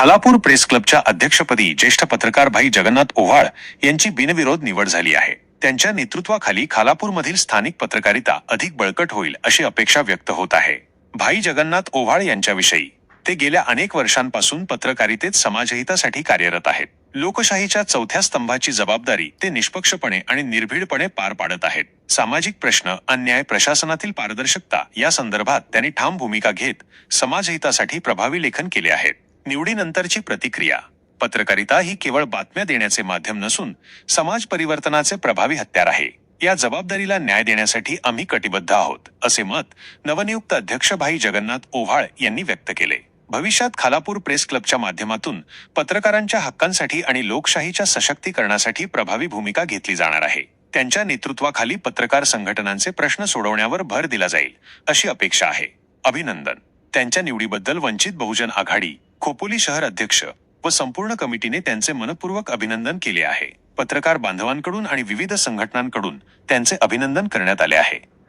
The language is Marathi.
खालापूर प्रेस क्लबच्या अध्यक्षपदी ज्येष्ठ पत्रकार भाई जगन्नाथ ओव्हाळ यांची बिनविरोध निवड झाली आहे. त्यांच्या नेतृत्वाखाली खालापूरमधील स्थानिक पत्रकारिता अधिक बळकट होईल अशी अपेक्षा व्यक्त होत आहे. भाई जगन्नाथ ओव्हाळ यांच्याविषयी ते गेल्या अनेक वर्षांपासून पत्रकारितेत समाजहितासाठी कार्यरत आहेत. लोकशाहीच्या चौथ्या स्तंभाची जबाबदारी ते निष्पक्षपणे आणि निर्भीडपणे पार पाडत आहेत. सामाजिक प्रश्न अन्याय प्रशासनातील पारदर्शकता या संदर्भात त्यांनी ठाम भूमिका घेत समाजहितासाठी प्रभावी लेखन केले आहेत. निवडीनंतरची प्रतिक्रिया. पत्रकारिता ही केवळ बातम्या देण्याचे माध्यम नसून समाज परिवर्तनाचे प्रभावी हत्यार आहे. या जबाबदारीला न्याय देण्यासाठी आम्ही कटिबद्ध आहोत असे मत नवनियुक्त अध्यक्ष भाई जगन्नाथ ओव्हाळ यांनी व्यक्त केले. भविष्यात खालापूर प्रेस क्लबच्या माध्यमातून पत्रकारांच्या हक्कांसाठी आणि लोकशाहीच्या सशक्तीकरणासाठी प्रभावी भूमिका घेतली जाणार आहे. त्यांच्या नेतृत्वाखाली पत्रकार संघटनांचे प्रश्न सोडवण्यावर भर दिला जाईल अशी अपेक्षा आहे. अभिनंदन. त्यांच्या निवडीबद्दल वंचित बहुजन आघाडी खोपोली शहर अध्यक्ष व संपूर्ण कमिटीने त्यांचे मनपूर्वक अभिनंदन केले आहे. पत्रकार बांधवांकडून आणि विविध संघटनांकडून त्यांचे अभिनंदन करण्यात आले आहे.